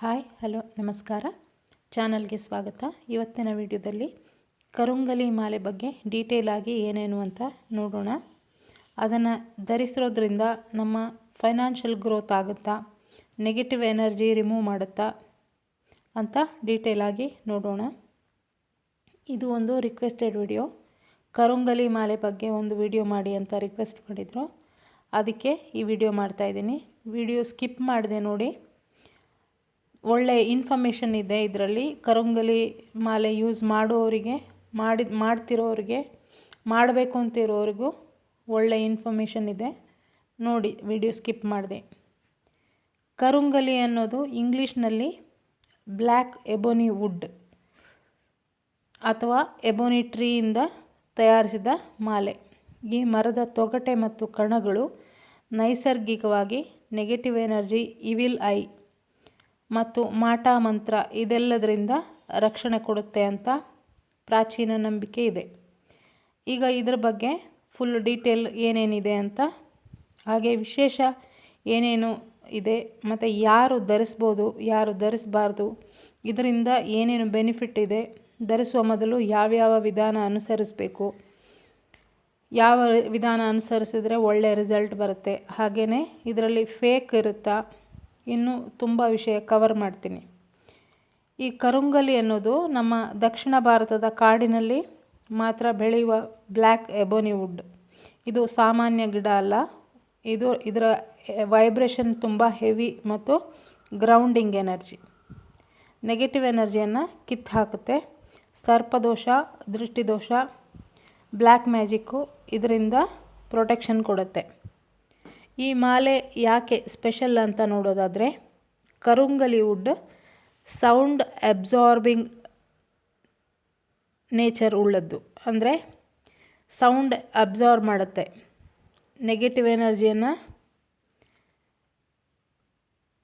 Hi, hello, ನಮಸ್ಕಾರ. ಚಾನಲ್ಗೆ ಸ್ವಾಗತ. ಇವತ್ತಿನ ವಿಡಿಯೋದಲ್ಲಿ ಕರುಂಗಲಿ ಮಾಲೆ ಬಗ್ಗೆ ಡೀಟೇಲ್ ಆಗಿ ಏನೇನು ಅಂತ ನೋಡೋಣ. ಅದನ್ನು ಧರಿಸಿರೋದ್ರಿಂದ ನಮ್ಮ ಫೈನಾನ್ಷಿಯಲ್ ಗ್ರೋತ್ ಆಗುತ್ತಾ, ನೆಗೆಟಿವ್ ಎನರ್ಜಿ ರಿಮೂವ್ ಮಾಡುತ್ತಾ ಅಂತ ಡೀಟೇಲ್ ಆಗಿ ನೋಡೋಣ. ಇದು ಒಂದು ರಿಕ್ವೆಸ್ಟೆಡ್ ವಿಡಿಯೋ. ಕರುಂಗಲಿ ಮಾಲೆ ಬಗ್ಗೆ ಒಂದು ವಿಡಿಯೋ ಮಾಡಿ ಅಂತ ರಿಕ್ವೆಸ್ಟ್ ಮಾಡಿದರು. ಅದಕ್ಕೆ ಈ ವಿಡಿಯೋ ಮಾಡ್ತಾಯಿದ್ದೀನಿ ವಿಡಿಯೋ ಸ್ಕಿಪ್ ಮಾಡಿದೆ ನೋಡಿ. ಒಳ್ಳೆ ಇನ್ಫಾರ್ಮೇಷನ್ ಇದೆ ಇದರಲ್ಲಿ. ಕರುಂಗಲಿ ಮಾಲೆ ಯೂಸ್ ಮಾಡೋರಿಗೆ ಮಾಡಿ, ಮಾಡ್ತಿರೋರಿಗೆ, ಮಾಡಬೇಕು ಅಂತಿರೋರಿಗೂ ಒಳ್ಳೆ ಇನ್ಫಾರ್ಮೇಷನ್ ಇದೆ. ನೋಡಿ ವಿಡಿಯೋ ಸ್ಕಿಪ್ ಮಾಡಿದೆ. ಕರುಂಗಲಿ ಅನ್ನೋದು ಇಂಗ್ಲೀಷ್ನಲ್ಲಿ ಬ್ಲ್ಯಾಕ್ ಎಬೋನಿ ವುಡ್ ಅಥವಾ ಎಬೋನಿ ಟ್ರೀಯಿಂದ ತಯಾರಿಸಿದ ಮಾಲೆ. ಈ ಮರದ ತೊಗಟೆ ಮತ್ತು ಕಣಗಳು ನೈಸರ್ಗಿಕವಾಗಿ ನೆಗೆಟಿವ್ ಎನರ್ಜಿ ಇವಿಲ್ ಐ ಮತ್ತು ಮಾಟ ಮಂತ್ರ ಇದೆಲ್ಲದರಿಂದ ರಕ್ಷಣೆ ಕೊಡುತ್ತೆ ಅಂತ ಪ್ರಾಚೀನ ನಂಬಿಕೆ ಇದೆ. ಈಗ ಇದರ ಬಗ್ಗೆ ಫುಲ್ ಡೀಟೇಲ್ ಏನೇನಿದೆ ಅಂತ, ಹಾಗೆ ವಿಶೇಷ ಏನೇನು ಇದೆ, ಮತ್ತು ಯಾರು ಧರಿಸ್ಬೋದು, ಯಾರು ಧರಿಸಬಾರ್ದು, ಇದರಿಂದ ಏನೇನು ಬೆನಿಫಿಟ್ ಇದೆ, ಧರಿಸುವ ಮೊದಲು ಯಾವ್ಯಾವ ವಿಧಾನ ಅನುಸರಿಸಬೇಕು, ಯಾವ ವಿಧಾನ ಅನುಸರಿಸಿದರೆ ಒಳ್ಳೆಯ ರಿಸಲ್ಟ್ ಬರುತ್ತೆ ಹಾಗೆಯೇ ಇದರಲ್ಲಿ ಫೇಕ್ ಇರುತ್ತಾ ಇನ್ನೂ ತುಂಬ ವಿಷಯ ಕವರ್ ಮಾಡ್ತೀನಿ. ಈ ಕರುಂಗಲಿ ಅನ್ನೋದು ನಮ್ಮ ದಕ್ಷಿಣ ಭಾರತದ ಕಾಡಿನಲ್ಲಿ ಮಾತ್ರ ಬೆಳೆಯುವ ಬ್ಲ್ಯಾಕ್ ಎಬೋನಿ ವುಡ್ ಇದು ಸಾಮಾನ್ಯ ಗಿಡ ಅಲ್ಲ. ಇದು ಇದರ ವೈಬ್ರೇಷನ್ ತುಂಬ ಹೆವಿ ಮತ್ತು ಗ್ರೌಂಡಿಂಗ್ ಎನರ್ಜಿ ನೆಗೆಟಿವ್ ಎನರ್ಜಿಯನ್ನು ಕಿತ್ತು ಹಾಕುತ್ತೆ. ಸರ್ಪದೋಷ ದೃಷ್ಟಿದೋಷ ಬ್ಲ್ಯಾಕ್ ಮ್ಯಾಜಿಕ್ಕು ಇದರಿಂದ ಪ್ರೊಟೆಕ್ಷನ್ ಕೊಡುತ್ತೆ. ಈ ಮಾಲೆ ಯಾಕೆ ಸ್ಪೆಷಲ್ ಅಂತ ನೋಡೋದಾದರೆ ಕರುಂಗಲಿ ವುಡ್ ಸೌಂಡ್ ಅಬ್ಸಾರ್ಬಿಂಗ್ ನೇಚರ್ ಉಳ್ಳದ್ದು. ಅಂದರೆ ಸೌಂಡ್ ಅಬ್ಸಾರ್ಬ್ ಮಾಡುತ್ತೆ. ನೆಗೆಟಿವ್ ಎನರ್ಜಿಯನ್ನು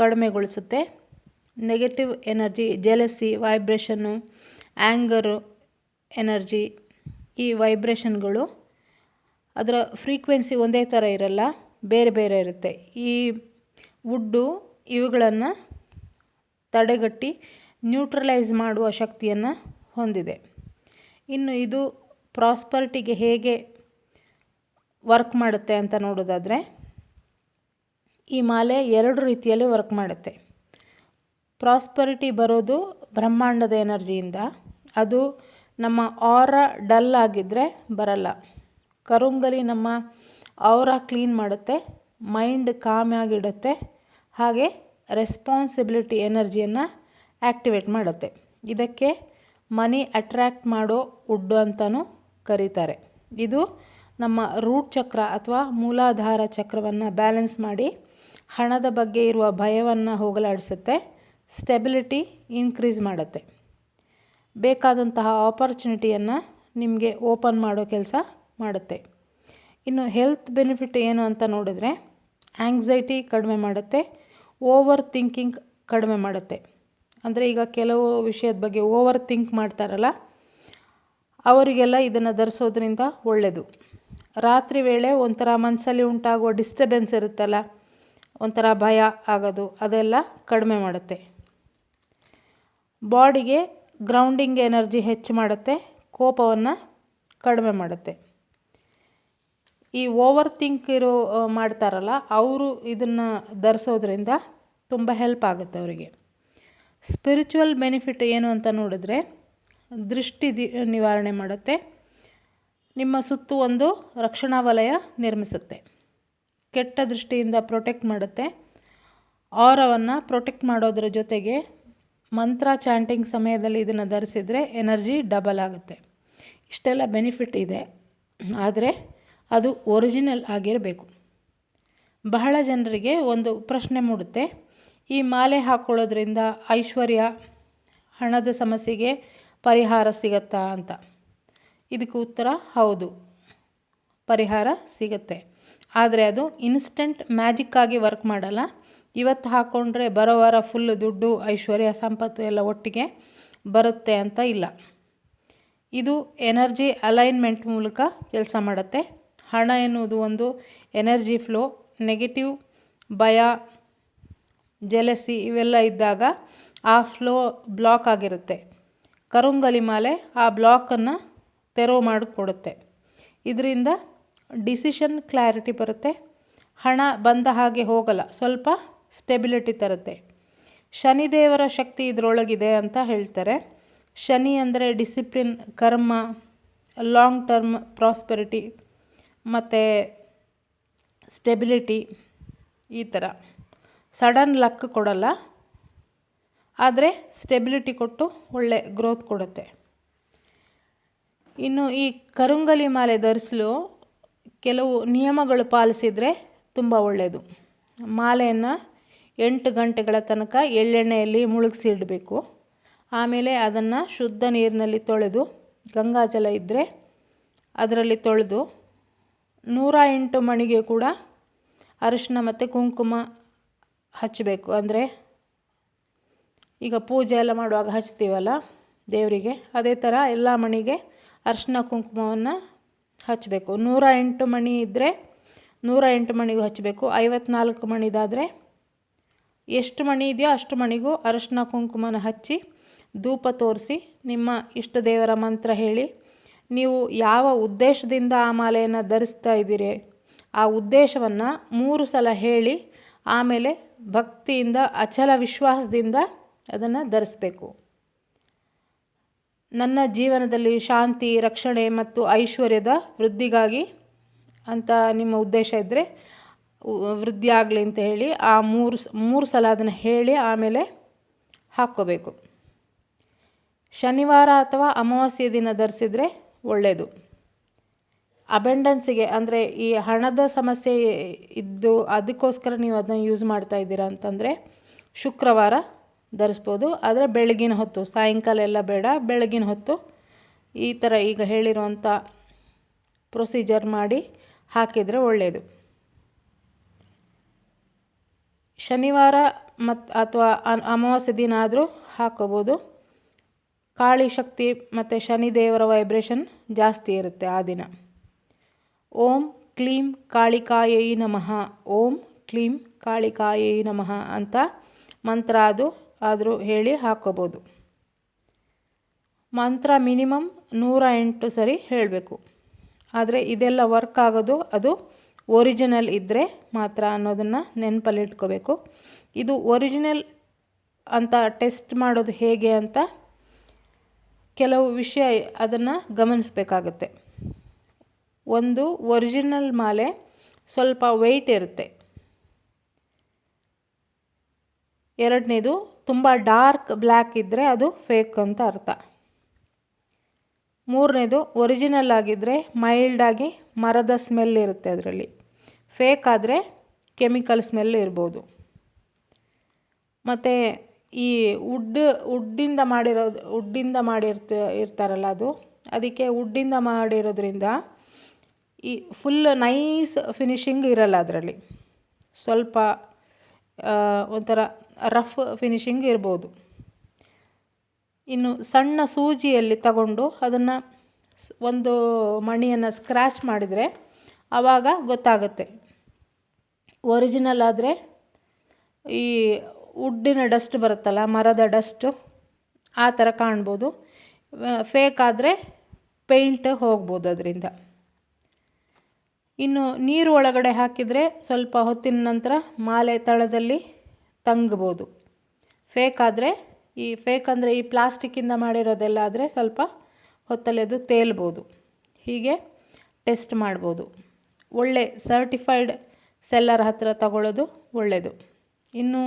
ಕಡಿಮೆಗೊಳಿಸುತ್ತೆ. Negative energy jealousy vibration anger energy ಈ ವೈಬ್ರೇಷನ್ಗಳು ಅದರ ಫ್ರೀಕ್ವೆನ್ಸಿ ಒಂದೇ ಥರ ಇರಲ್ಲ. ಬೇರೆ ಬೇರೆ ಇರುತ್ತೆ. ಈ ವುಡ್ಡು ಇವುಗಳನ್ನು ತಡೆಗಟ್ಟಿ ನ್ಯೂಟ್ರಲೈಸ್ ಮಾಡುವ ಶಕ್ತಿಯನ್ನು ಹೊಂದಿದೆ. ಇನ್ನು ಇದು ಪ್ರಾಸ್ಪರ್ಟಿಗೆ ಹೇಗೆ ವರ್ಕ್ ಮಾಡುತ್ತೆ ಅಂತ ನೋಡೋದಾದರೆ, ಈ ಮಾಲೆ ಎರಡು ರೀತಿಯಲ್ಲಿ ವರ್ಕ್ ಮಾಡುತ್ತೆ. ಪ್ರಾಸ್ಪರಿಟಿ ಬರೋದು ಬ್ರಹ್ಮಾಂಡದ ಎನರ್ಜಿಯಿಂದ, ಅದು ನಮ್ಮ ಆರ ಡಲ್ ಆಗಿದ್ದರೆ ಬರಲ್ಲ. ಕರುಂಗಲಿ ನಮ್ಮ ಅವರ ಕ್ಲೀನ್ ಮಾಡುತ್ತೆ ಮೈಂಡ್ ಕಾಮಾಗಿಡುತ್ತೆ ಹಾಗೆ ರೆಸ್ಪಾನ್ಸಿಬಿಲಿಟಿ ಎನರ್ಜಿಯನ್ನು ಆ್ಯಕ್ಟಿವೇಟ್ ಮಾಡುತ್ತೆ. ಇದಕ್ಕೆ ಮನಿ ಅಟ್ರ್ಯಾಕ್ಟ್ ಮಾಡೋ ವುಡ್ಡು ಅಂತಲೂ ಕರೀತಾರೆ. ಇದು ನಮ್ಮ ರೂಟ್ ಚಕ್ರ ಅಥವಾ ಮೂಲಾಧಾರ ಚಕ್ರವನ್ನು ಬ್ಯಾಲೆನ್ಸ್ ಮಾಡಿ ಹಣದ ಬಗ್ಗೆ ಇರುವ ಭಯವನ್ನು ಹೋಗಲಾಡಿಸುತ್ತೆ ಸ್ಟೆಬಿಲಿಟಿ ಇನ್ಕ್ರೀಸ್ ಮಾಡುತ್ತೆ. ಬೇಕಾದಂತಹ ಆಪರ್ಚುನಿಟಿಯನ್ನು ನಿಮಗೆ ಓಪನ್ ಮಾಡೋ ಕೆಲಸ ಮಾಡುತ್ತೆ. ಇನ್ನು ಹೆಲ್ತ್ ಬೆನಿಫಿಟ್ ಏನು ಅಂತ ನೋಡಿದರೆ ಆ್ಯಂಗ್ಸೈಟಿ ಕಡಿಮೆ ಮಾಡುತ್ತೆ ಓವರ್ ಥಿಂಕಿಂಗ್ ಕಡಿಮೆ ಮಾಡುತ್ತೆ. ಅಂದರೆ ಈಗ ಕೆಲವು ವಿಷಯದ ಬಗ್ಗೆ ಓವರ್ ಥಿಂಕ್ ಮಾಡ್ತಾರಲ್ಲ, ಅವರಿಗೆಲ್ಲ ಇದನ್ನು ಧರಿಸೋದ್ರಿಂದ ಒಳ್ಳೆಯದು ರಾತ್ರಿ ವೇಳೆ ಒಂಥರ ಮನಸ್ಸಲ್ಲಿ ಉಂಟಾಗುವ ಡಿಸ್ಟರ್ಬೆನ್ಸ್ ಇರುತ್ತಲ್ಲ, ಒಂಥರ ಭಯ ಆಗೋದು, ಅದೆಲ್ಲ ಕಡಿಮೆ ಮಾಡುತ್ತೆ. ಬಾಡಿಗೆ ಗ್ರೌಂಡಿಂಗ್ ಎನರ್ಜಿ ಹೆಚ್ಚು ಮಾಡುತ್ತೆ, ಕೋಪವನ್ನು ಕಡಿಮೆ ಮಾಡುತ್ತೆ. ಈ ಓವರ್ ಥಿಂಕ್ ಇರೋ ಮಾಡ್ತಾರಲ್ಲ, ಅವರು ಇದನ್ನು ಧರಿಸೋದ್ರಿಂದ ತುಂಬ ಹೆಲ್ಪ್ ಆಗುತ್ತೆ ಅವರಿಗೆ. ಸ್ಪಿರಿಚುವಲ್ ಬೆನಿಫಿಟ್ ಏನು ಅಂತ ನೋಡಿದ್ರೆ, ದೃಷ್ಟಿ ನಿವಾರಣೆ ಮಾಡುತ್ತೆ, ನಿಮ್ಮ ಸುತ್ತು ಒಂದು ರಕ್ಷಣಾ ವಲಯ ನಿರ್ಮಿಸುತ್ತೆ. ಕೆಟ್ಟ ದೃಷ್ಟಿಯಿಂದ ಪ್ರೊಟೆಕ್ಟ್ ಮಾಡುತ್ತೆ, ಆರವನ್ನು ಪ್ರೊಟೆಕ್ಟ್ ಮಾಡೋದ್ರ ಜೊತೆಗೆ ಮಂತ್ರ ಚಾಂಟಿಂಗ್ ಸಮಯದಲ್ಲಿ ಇದನ್ನು ಧರಿಸಿದರೆ ಎನರ್ಜಿ ಡಬಲ್ ಆಗುತ್ತೆ. ಇಷ್ಟೆಲ್ಲ ಬೆನಿಫಿಟ್ ಇದೆ, ಆದರೆ ಅದು ಒರಿಜಿನಲ್ ಆಗಿರಬೇಕು. ಬಹಳ ಜನರಿಗೆ ಒಂದು ಪ್ರಶ್ನೆ ಮೂಡುತ್ತೆ. ಈ ಮಾಲೆ ಹಾಕ್ಕೊಳ್ಳೋದ್ರಿಂದ ಐಶ್ವರ್ಯ ಹಣದ ಸಮಸ್ಯೆಗೆ ಪರಿಹಾರ ಸಿಗತ್ತಾ ಅಂತ. ಇದಕ್ಕೆ ಉತ್ತರ ಹೌದು, ಪರಿಹಾರ ಸಿಗುತ್ತೆ. ಆದರೆ ಅದು ಇನ್ಸ್ಟೆಂಟ್ ಮ್ಯಾಜಿಕ್ಕಾಗಿ ವರ್ಕ್ ಮಾಡಲ್ಲ. ಇವತ್ತು ಹಾಕ್ಕೊಂಡ್ರೆ ಬರೋ ವಾರ ಫುಲ್ ದುಡ್ಡು, ಐಶ್ವರ್ಯ ಸಂಪತ್ತು ಎಲ್ಲ ಒಟ್ಟಿಗೆ ಬರುತ್ತೆ ಅಂತ ಇಲ್ಲ. ಇದು ಎನರ್ಜಿ ಅಲೈನ್ಮೆಂಟ್ ಮೂಲಕ ಕೆಲಸ ಮಾಡುತ್ತೆ. ಹಣ ಎನ್ನುವುದು ಒಂದು ಎನರ್ಜಿ ಫ್ಲೋ, ನೆಗೆಟಿವ್, ಭಯ, ಜೆಲಸಿ ಇವೆಲ್ಲ ಇದ್ದಾಗ ಆ ಫ್ಲೋ ಬ್ಲಾಕ್ ಆಗಿರುತ್ತೆ. ಕರುಂಗಲಿ ಮಾಲೆ ಆ ಬ್ಲಾಕನ್ನು ತೆರವು ಮಾಡಿಕೊಡುತ್ತೆ. ಇದರಿಂದ ಡಿಸಿಷನ್ ಕ್ಲಾರಿಟಿ ಬರುತ್ತೆ. ಹಣ ಬಂದ ಹಾಗೆ ಹೋಗಲ್ಲ, ಸ್ವಲ್ಪ ಸ್ಟೆಬಿಲಿಟಿ ತರುತ್ತೆ. ಶನಿದೇವರ ಶಕ್ತಿ ಇದರೊಳಗಿದೆ ಅಂತ ಹೇಳ್ತಾರೆ. ಶನಿ ಅಂದರೆ discipline, karma, long term prosperity ಮತ್ತು ಸ್ಟೆಬಿಲಿಟಿ ಈ ಥರ ಸಡನ್ ಲಕ್ ಕೊಡಲ್ಲ, ಆದರೆ ಸ್ಟೆಬಿಲಿಟಿ ಕೊಟ್ಟು ಒಳ್ಳೆ ಗ್ರೋತ್ ಕೊಡುತ್ತೆ. ಇನ್ನು ಈ ಕರುಂಗಲಿ ಮಾಲೆ ಧರಿಸಲು ಕೆಲವು ನಿಯಮಗಳು ಪಾಲಿಸಿದರೆ ತುಂಬ ಒಳ್ಳೆಯದು ಮಾಲೆಯನ್ನು ಎಂಟು ಗಂಟೆಗಳ ತನಕ ಎಳ್ಳೆಣ್ಣೆಯಲ್ಲಿ ಮುಳುಗಿಸಿ ಇಡಬೇಕು. ಆಮೇಲೆ ಅದನ್ನು ಶುದ್ಧ ನೀರಿನಲ್ಲಿ ತೊಳೆದು ಗಂಗಾಜಲ ಇದ್ದರೆ ಅದರಲ್ಲಿ ತೊಳೆದು ನೂರ ಎಂಟು ಮಣಿಗೆ ಕೂಡ ಅರಿಶಿನ ಮತ್ತು ಕುಂಕುಮ ಹಚ್ಚಬೇಕು. ಅಂದರೆ ಈಗ ಪೂಜೆ ಎಲ್ಲ ಮಾಡುವಾಗ ಹಚ್ತೀವಲ್ಲ ದೇವರಿಗೆ, ಅದೇ ಥರ ಎಲ್ಲ ಮಣಿಗೆ ಅರಿಶಿನ ಕುಂಕುಮವನ್ನು ಹಚ್ಚಬೇಕು ನೂರ ಎಂಟು ಮಣಿ ಇದ್ದರೆ ನೂರ ಎಂಟು ಮಣಿಗೂ ಹಚ್ಚಬೇಕು ಐವತ್ನಾಲ್ಕು ಮಣಿದಾದರೆ ಎಷ್ಟು ಮಣಿ ಇದೆಯೋ ಅಷ್ಟು ಮಣಿಗೂ ಅರಿಶಿನ ಕುಂಕುಮನ ಹಚ್ಚಿ ಧೂಪ ತೋರಿಸಿ ನಿಮ್ಮ ಇಷ್ಟ ದೇವರ ಮಂತ್ರ ಹೇಳಿ ನೀವು ಯಾವ ಉದ್ದೇಶದಿಂದ ಆ ಮಾಲೆಯನ್ನು ಧರಿಸ್ತಾ ಇದ್ದೀರಿ? ಆ ಉದ್ದೇಶವನ್ನು ಮೂರು ಸಲ ಹೇಳಿ, ಆಮೇಲೆ ಭಕ್ತಿಯಿಂದ, ಅಚಲ ವಿಶ್ವಾಸದಿಂದ ಅದನ್ನು ಧರಿಸ್ಬೇಕು. ನನ್ನ ಜೀವನದಲ್ಲಿ ಶಾಂತಿ, ರಕ್ಷಣೆ ಮತ್ತು ಐಶ್ವರ್ಯದ ವೃದ್ಧಿಗಾಗಿ ಅಂತ ನಿಮ್ಮ ಉದ್ದೇಶ ಇದ್ದರೆ ವೃದ್ಧಿ ಆಗಲಿ ಅಂತ ಹೇಳಿ ಆ ಮೂರು ಮೂರು ಸಲ ಅದನ್ನು ಹೇಳಿ, ಆಮೇಲೆ ಹಾಕ್ಕೋಬೇಕು. ಶನಿವಾರ ಅಥವಾ ಅಮಾವಾಸ್ಯೆ ದಿನ ಧರಿಸಿದರೆ ಒಳ್ಳೆಯದು ಅಬೆಂಡೆನ್ಸಿಗೆ ಅಂದರೆ ಈ ಹಣದ ಸಮಸ್ಯೆ ಇದ್ದು ಅದಕ್ಕೋಸ್ಕರ ನೀವು ಅದನ್ನ ಯೂಸ್ ಮಾಡ್ತಾ ಇದ್ದೀರಾ ಅಂತಂದರೆ ಶುಕ್ರವಾರ ಧರಿಸ್ಬೋದು. ಆದರೆ ಬೆಳಗಿನ ಹೊತ್ತು, ಸಾಯಂಕಾಲ ಎಲ್ಲ ಬೇಡ, ಬೆಳಗಿನ ಹೊತ್ತು ಈ ಥರ ಈಗ ಹೇಳಿರುವಂಥ ಪ್ರೊಸೀಜರ್ ಮಾಡಿ ಹಾಕಿದರೆ ಒಳ್ಳೆಯದು ಶನಿವಾರ ಮತ್ತು ಅಥವಾ ಅಮಾವಾಸ್ಯೆ ದಿನ ಆದರೂ ಹಾಕೋಬೋದು. ಕಾಳಿ ಶಕ್ತಿ ಮತ್ತು ಶನಿದೇವರ ವೈಬ್ರೇಷನ್ ಜಾಸ್ತಿ ಇರುತ್ತೆ ಆ ದಿನ. ಓಂ ಕ್ಲೀಂ ಕಾಳಿಕಾಯೈ ನಮಃ. ಓಂ ಕ್ಲೀಂ ಕಾಳಿಕಾಯೈ ನಮಃ ಅಂತ ಮಂತ್ರ ಅದು ಆದರೂ ಹೇಳಿ ಹಾಕೋಬೋದು. ಮಂತ್ರ ಮಿನಿಮಮ್ ನೂರ ಎಂಟು ಸರಿ ಹೇಳಬೇಕು. ಆದರೆ ಇದೆಲ್ಲ ವರ್ಕ್ ಆಗೋದು ಅದು ಒರಿಜಿನಲ್ ಇದ್ದರೆ ಮಾತ್ರ ಅನ್ನೋದನ್ನು ನೆನಪಲ್ಲಿ ಇಟ್ಕೋಬೇಕು. ಇದು ಒರಿಜಿನಲ್ ಅಂತ ಟೆಸ್ಟ್ ಮಾಡೋದು ಹೇಗೆ ಅಂತ ಕೆಲವು ವಿಷಯ ಅದನ್ನು ಗಮನಿಸಬೇಕಾಗತ್ತೆ. ಒಂದು ಒರಿಜಿನಲ್ ಮಾಲೆ ಸ್ವಲ್ಪ ವೆಯ್ಟ್ ಇರುತ್ತೆ. ಎರಡನೇದು, ತುಂಬ ಡಾರ್ಕ್ ಬ್ಲ್ಯಾಕ್ ಇದ್ದರೆ ಅದು ಫೇಕ್ ಅಂತ ಅರ್ಥ. ಮೂರನೇದು ಒರಿಜಿನಲ್ ಆಗಿದ್ದರೆ ಮೈಲ್ಡಾಗಿ ಮರದ ಸ್ಮೆಲ್ ಇರುತ್ತೆ ಅದರಲ್ಲಿ. ಫೇಕ್ ಆದರೆ ಕೆಮಿಕಲ್ ಸ್ಮೆಲ್ ಇರ್ಬೋದು. ಮತ್ತು ಈ ವುಡ್ ವುಡ್ಡಿಂದ ಮಾಡಿರೋದು ವುಡ್ಡಿಂದ ಮಾಡಿರ್ತ, ಇರ್ತಾರಲ್ಲ ಅದು, ಅದಕ್ಕೆ ವುಡ್ಡಿಂದ ಮಾಡಿರೋದ್ರಿಂದ ಈ ಫುಲ್ ನೈಸ್ ಫಿನಿಶಿಂಗ್ ಇರಲ್ಲ ಅದರಲ್ಲಿ. ಸ್ವಲ್ಪ ಒಂಥರ ರಫ್ ಫಿನಿಶಿಂಗ್ ಇರ್ಬೋದು. ಇನ್ನು ಸಣ್ಣ ಸೂಜಿಯಲ್ಲಿ ತಗೊಂಡು ಅದನ್ನು ಒಂದು ಮಣಿಯನ್ನು ಸ್ಕ್ರ್ಯಾಚ್ ಮಾಡಿದರೆ ಆವಾಗ ಗೊತ್ತಾಗುತ್ತೆ. ಒರಿಜಿನಲ್ ಆದರೆ ಈ ವುಡ್ಡಿನ ಡಸ್ಟ್ ಬರುತ್ತಲ್ಲ, ಮರದ ಡಸ್ಟು ಆ ಥರ ಕಾಣ್ಬೋದು. ಫೇಕ್ ಆದರೆ ಪೇಂಟ್ ಹೋಗ್ಬೋದು ಅದರಿಂದ. ಇನ್ನು ನೀರು ಒಳಗಡೆ ಹಾಕಿದರೆ ಸ್ವಲ್ಪ ಹೊತ್ತಿನ ನಂತರ ಮಾಲೆ ತಳದಲ್ಲಿ ತಂಗ್ಬೋದು. ಫೇಕ್ ಆದರೆ ಈ ಫೇಕ್ ಅಂದರೆ ಈ ಪ್ಲಾಸ್ಟಿಕ್ಕಿಂದ ಮಾಡಿರೋದೆಲ್ಲ ಆದರೆ ಸ್ವಲ್ಪ ಹೊತ್ತಲ್ಲಿ ಅದು ತೇಲ್ಬೋದು. ಹೀಗೆ ಟೆಸ್ಟ್ ಮಾಡ್ಬೋದು. ಒಳ್ಳೆ ಸರ್ಟಿಫೈಡ್ ಸೆಲ್ಲರ್ ಹತ್ತಿರ ತಗೊಳ್ಳೋದು ಒಳ್ಳೆಯದು ಇನ್ನು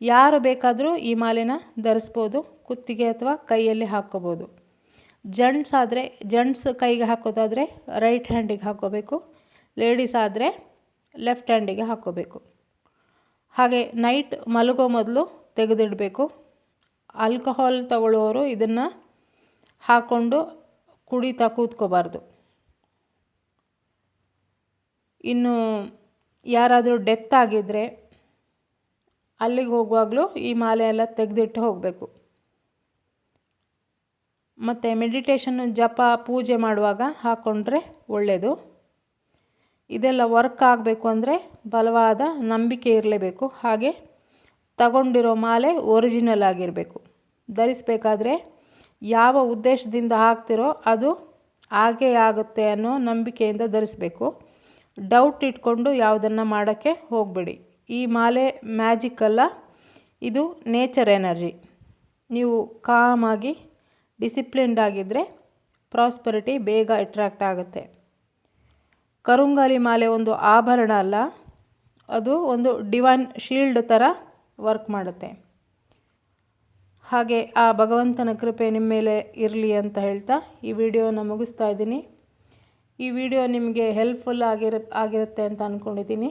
ಯಾರು ಬೇಕಾದರೂ ಈ ಮಾಲೆನ ಧರಿಸ್ಬೋದು, ಕುತ್ತಿಗೆ ಅಥವಾ ಕೈಯಲ್ಲಿ ಹಾಕ್ಕೋಬೋದು. ಜಂಟ್ಸ್ ಆದರೆ, ಜಂಟ್ಸ್ ಕೈಗೆ ಹಾಕೋದಾದರೆ ರೈಟ್ ಹ್ಯಾಂಡಿಗೆ ಹಾಕೋಬೇಕು ಲೇಡೀಸ್ ಆದರೆ ಲೆಫ್ಟ್ ಹ್ಯಾಂಡಿಗೆ ಹಾಕ್ಕೋಬೇಕು. ಹಾಗೆ ನೈಟ್ ಮಲಗೋ ಮೊದಲು ತೆಗೆದಿಡಬೇಕು. ಆಲ್ಕೋಹಾಲ್ ತಗೊಳ್ಳೋರು ಇದನ್ನು ಹಾಕ್ಕೊಂಡು ಕುಡಿತಾ ಕೂತ್ಕೋಬಾರ್ದು. ಇನ್ನು ಯಾರಾದರೂ ಡೆತ್ ಆಗಿದ್ದರೆ ಅಲ್ಲಿಗೆ ಹೋಗುವಾಗಲೂ ಈ ಮಾಲೆ ಎಲ್ಲ ತೆಗೆದಿಟ್ಟು ಹೋಗಬೇಕು. ಮತ್ತು ಮೆಡಿಟೇಷನ್ ಜಪ, ಪೂಜೆ ಮಾಡುವಾಗ ಹಾಕ್ಕೊಂಡ್ರೆ ಒಳ್ಳೆಯದು ಇದೆಲ್ಲ ವರ್ಕ್ ಆಗಬೇಕು ಅಂದರೆ ಬಲವಾದ ನಂಬಿಕೆ ಇರಲೇಬೇಕು. ಹಾಗೆ ತಗೊಂಡಿರೋ ಮಾಲೆ ಒರಿಜಿನಲ್ ಆಗಿರಬೇಕು. ಧರಿಸಬೇಕಾದ್ರೆ ಯಾವ ಉದ್ದೇಶದಿಂದ ಹಾಕ್ತಿರೋ ಅದು ಹಾಗೇ ಆಗುತ್ತೆ ಅನ್ನೋ ನಂಬಿಕೆಯಿಂದ ಧರಿಸಬೇಕು. ಡೌಟ್ ಇಟ್ಕೊಂಡು ಯಾವುದನ್ನು ಮಾಡೋಕ್ಕೆ ಹೋಗಬೇಡಿ. ಈ ಮಾಲೆ ಮ್ಯಾಜಿಕ್ ಅಲ್ಲ, ಇದು ನೇಚರ್ ಎನರ್ಜಿ. ನೀವು ಕಾಮಾಗಿ ಡಿಸಿಪ್ಲಿನ್ಡ್ ಆಗಿದ್ದರೆ ಪ್ರಾಸ್ಪರಿಟಿ ಬೇಗ ಅಟ್ರ್ಯಾಕ್ಟ್ ಆಗುತ್ತೆ. ಕರುಂಗಾಲಿ ಮಾಲೆ ಒಂದು ಆಭರಣ ಅಲ್ಲ, ಅದು ಒಂದು ಡಿವೈನ್ ಶೀಲ್ಡ್ ಥರ ವರ್ಕ್ ಮಾಡುತ್ತೆ. ಹಾಗೆ ಆ ಭಗವಂತನ ಕೃಪೆ ನಿಮ್ಮ ಮೇಲೆ ಇರಲಿ ಅಂತ ಹೇಳ್ತಾ ಈ ವಿಡಿಯೋನ ಮುಗಿಸ್ತಾ ಇದ್ದೀನಿ. ಈ ವಿಡಿಯೋ ನಿಮಗೆ ಹೆಲ್ಪ್ಫುಲ್ ಆಗಿರ, ಆಗಿರುತ್ತೆ ಅಂತ ಅಂದ್ಕೊಂಡಿದ್ದೀನಿ